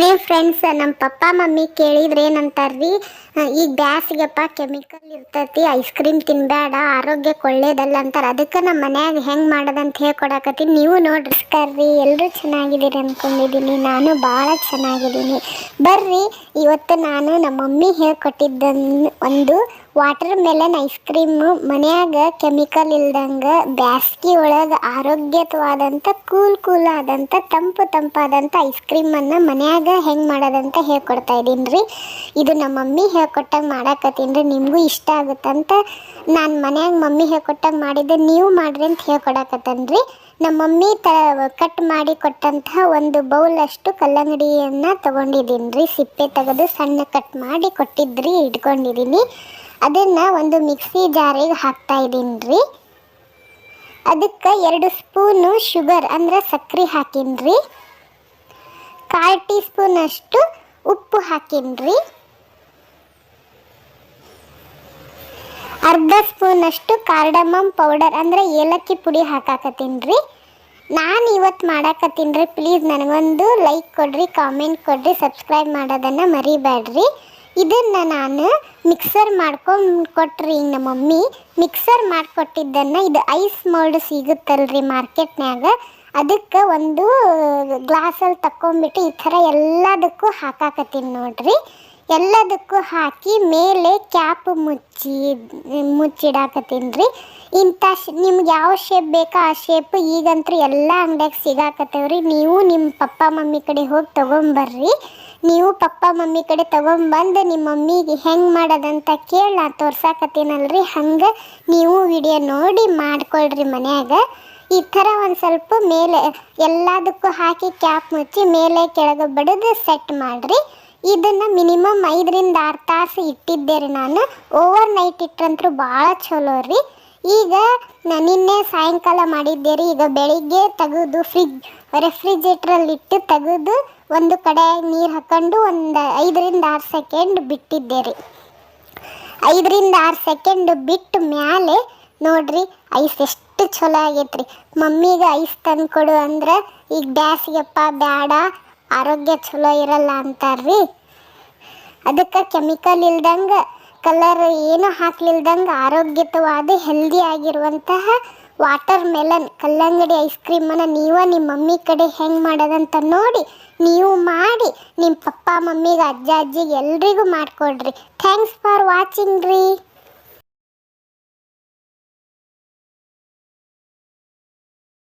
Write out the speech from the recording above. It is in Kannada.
ರೀ ಫ್ರೆಂಡ್ಸ್ ನಮ್ಮ ಪಪ್ಪ, ಮಮ್ಮಿ ಕೇಳಿದ್ರೆ ಏನಂತಾರ್ರಿ? ಈಗ ಬ್ಯಾಸಿಗೆಪ್ಪ ಕೆಮಿಕಲ್ ಇರ್ತೈತಿ ಐಸ್ ಕ್ರೀಮ್ ತಿನ್ಬೇಡ ಆರೋಗ್ಯಕ್ಕೆ ಒಳ್ಳೇದಲ್ಲ ಅಂತಾರ. ಅದಕ್ಕೆ ನಮ್ಮ ಮನ್ಯಾಗ ಹೆಂಗೆ ಮಾಡೋದಂತ ಹೇಳ್ಕೊಡಕತ್ತೀನಿ. ನೀವು ನೋಡ್ರಿ ನಮಸ್ಕಾರ್ರಿ. ಎಲ್ಲರೂ ಚೆನ್ನಾಗಿದ್ದೀರಿ ಅನ್ಕೊಂಡಿದ್ದೀನಿ ನಾನು ಭಾಳ ಚೆನ್ನಾಗಿದ್ದೀನಿ. ಬರ್ರಿ, ಇವತ್ತು ನಾನು ನಮ್ಮ ಮಮ್ಮಿ ಹೇಳ್ಕೊಟ್ಟಿದ್ದನ್ನು ಒಂದು ವಾಟರ್ ಮೆಲನ್ ಐಸ್ ಕ್ರೀಮ್ ಮನ್ಯಾಗ ಕೆಮಿಕಲ್ ಇಲ್ದಂಗ ಬ್ಯಾಸ್ಗಿ ಒಳಗ ಆರೋಗ್ಯವಾದಂಥ ಕೂಲ್ ಕೂಲ್ ಆದಂತ, ತಂಪು ತಂಪಾದಂಥ ಐಸ್ ಕ್ರೀಮನ್ನು ಮನ್ಯಾಗ ಹೆಂಗೆ ಮಾಡೋದಂತ ಹೇಳ್ಕೊಡ್ತಾ ಇದ್ದೀನಿ ರೀ ಇದು ನಮ್ಮ ಮಮ್ಮಿ ಹೇಳ್ಕೊಟ್ಟಂಗೆ ಮಾಡಾಕತ್ತೀನಿ. ರೀ ನಿಮಗೂ ಇಷ್ಟ ಆಗುತ್ತಂತ ನಾನು ಮನ್ಯಾಗ ಮಮ್ಮಿ ಹೇಳ್ಕೊಟ್ಟಂಗೆ ಮಾಡಿದ್ದೆ ನೀವು ಮಾಡ್ರಿ ಅಂತ ಹೇಳ್ಕೊಡಕತ್ತೇನೆ. ರೀ ನಮ್ಮ ಮಮ್ಮಿ ತ ಕಟ್ ಮಾಡಿ ಕೊಟ್ಟಂತಹ ಒಂದು ಬೌಲಷ್ಟು ಕಲ್ಲಂಗಡಿಯನ್ನು ತೊಗೊಂಡಿದ್ದೀನಿ ರೀ ಸಿಪ್ಪೆ ತೆಗೆದು ಸಣ್ಣ ಕಟ್ ಮಾಡಿ ಕೊಟ್ಟಿದ್ರಿ, ಇಟ್ಕೊಂಡಿದ್ದೀನಿ. ಅದನ್ನು ಒಂದು ಮಿಕ್ಸಿ ಜಾರಿಗೆ ಹಾಕ್ತಾ ಇದ್ದೀನಿ ರೀ. ಅದಕ್ಕೆ ಎರಡು ಸ್ಪೂನು ಶುಗರ್ ಅಂದರೆ ಸಕ್ಕರೆ ಹಾಕೀನಿ ರೀ. ಕಾಲು ಟೀ ಸ್ಪೂನಷ್ಟು ಉಪ್ಪು ಹಾಕೀನಿ ರೀ. ಅರ್ಧ ಸ್ಪೂನಷ್ಟು ಕಾರ್ಡಮಮ್ ಪೌಡರ್ ಅಂದರೆ ಏಲಕ್ಕಿ ಪುಡಿ ಹಾಕಾಕತ್ತೀನಿ ರೀ. ನಾನು ಇವತ್ತು ಮಾಡಾಕತ್ತೀನಿ ರೀ ಪ್ಲೀಸ್ ನನಗೊಂದು ಲೈಕ್ ಕೊಡ್ರಿ ಕಾಮೆಂಟ್ ಕೊಡ್ರಿ ಸಬ್ಸ್ಕ್ರೈಬ್ ಮಾಡೋದನ್ನು ಮರಿಬೇಡ್ರಿ. ಇದನ್ನು ನಾನು ಮಿಕ್ಸರ್ ಮಾಡ್ಕೊಂಡು ಕೊಟ್ರಿ ಈಗ ನಮ್ಮ ಮಮ್ಮಿ. ಮಿಕ್ಸರ್ ಮಾಡಿಕೊಟ್ಟಿದ್ದನ್ನು ಇದು ಐಸ್ ಮೋಲ್ಡ್ ಸಿಗುತ್ತಲ್ರಿ ಮಾರ್ಕೆಟ್ನಾಗ ಅದಕ್ಕೆ ಒಂದು ಗ್ಲಾಸಲ್ಲಿ ತಗೊಂಬಿಟ್ಟು ಈ ಥರ ಎಲ್ಲದಕ್ಕೂ ಹಾಕಾಕತ್ತೀನಿ ನೋಡ್ರಿ. ಎಲ್ಲದಕ್ಕೂ ಹಾಕಿ ಮೇಲೆ ಕ್ಯಾಪ್ ಮುಚ್ಚಿ ಮುಚ್ಚಿಡಾಕತ್ತೀನಿ ರೀ ಇಂಥ ನಿಮ್ಗೆ ಯಾವ ಶೇಪ್ ಬೇಕೋ ಆ ಶೇಪ್ ಈಗಂತೂ ಎಲ್ಲ ಅಂಗಡಿಯಾಗ ಸಿಗಾಕತ್ತೇವ್ರಿ. ನೀವು ನಿಮ್ಮ ಪಪ್ಪ ಮಮ್ಮಿ ಕಡೆ ಹೋಗಿ ತೊಗೊಂಬರ್ರಿ. ನೀವು ಪಪ್ಪ ಮಮ್ಮಿ ಕಡೆ ತೊಗೊಂಬಂದು ನಿಮ್ಮ ಮಮ್ಮಿಗೆ ಹೆಂಗೆ ಮಾಡೋದಂತ ಕೇಳಿ ನಾ ತೋರ್ಸಾಕತ್ತೀನಲ್ರಿ. ಹಂಗೆ ನೀವು ವಿಡಿಯೋ ನೋಡಿ ಮಾಡ್ಕೊಳ್ರಿ ಮನ್ಯಾಗ. ಈ ಥರ ಒಂದು ಸ್ವಲ್ಪ ಮೇಲೆ ಎಲ್ಲದಕ್ಕೂ ಹಾಕಿ ಕ್ಯಾಪ್ ಮುಚ್ಚಿ ಮೇಲೆ ಕೆಳಗೆ ಬಡಿದು ಸೆಟ್ ಮಾಡಿರಿ. ಇದನ್ನು ಮಿನಿಮಮ್ ಐದರಿಂದ ಆರು ತಾಸು ಇಟ್ಟಿದ್ದೆ ರೀ ನಾನು. ಓವರ್ ನೈಟ್ ಇಟ್ಟರಂತೂ ಭಾಳ ಚಲೋ ರೀ. ಈಗ ನಾನು ನಿನ್ನೆ ಸಾಯಂಕಾಲ ಮಾಡಿದ್ದೆ ರೀ ಈಗ ಬೆಳಿಗ್ಗೆ ತೆಗೆದು ಫ್ರಿಜ್ ರೆಫ್ರಿಜರೇಟ್ರಲ್ಲಿ ಇಟ್ಟು ತೆಗೆದು ಒಂದು ಕಡೆ ನೀರು ಹಾಕೊಂಡು ಒಂದು ಐದರಿಂದ ಆರು ಸೆಕೆಂಡ್ ಬಿಟ್ಟಿದ್ದೆ ರೀ ಐದರಿಂದ ಆರು ಸೆಕೆಂಡ್ ಬಿಟ್ಟು ಮ್ಯಾಲೆ ನೋಡ್ರಿ ಐಸ್ ಎಷ್ಟು ಚಲೋ ಆಗೈತ್ರಿ. ಮಮ್ಮಿಗೆ ಐಸ್ ತಂದು ಕೊಡು ಅಂದ್ರೆ ಈಗ ಬ್ಯಾಸಿಗೆಪ್ಪ, ಬ್ಯಾಡ, ಆರೋಗ್ಯ ಚಲೋ ಇರಲ್ಲ ಅಂತಾರ್ರಿ. ಅದಕ್ಕೆ ಕೆಮಿಕಲ್ ಇಲ್ದಂಗೆ ಕಲರ್ ಏನು ಹಾಕ್ಲಿಲ್ದಂಗೆ ಆರೋಗ್ಯತವಾದ ಹೆಲ್ದಿ ಆಗಿರುವಂತಹ ವಾಟರ್ ಮೆಲನ್ ಕಲ್ಲಂಗಡಿ ಐಸ್ ಕ್ರೀಮನ್ನು ನೀವು ನಿಮ್ಮ ಮಮ್ಮಿ ಕಡೆ ಹೆಂಗೆ ಮಾಡೋದಂತ ನೋಡಿ, ನೀವು ಮಾಡಿ ನಿಮ್ಮ ಪಪ್ಪ ಮಮ್ಮಿಗೆ, ಅಜ್ಜ, ಅಜ್ಜಿಗೆ ಎಲ್ರಿಗೂ ಮಾಡಿಕೊಡ್ರಿ. ಥ್ಯಾಂಕ್ಸ್ ಫಾರ್ ವಾಚಿಂಗ್ ರೀ.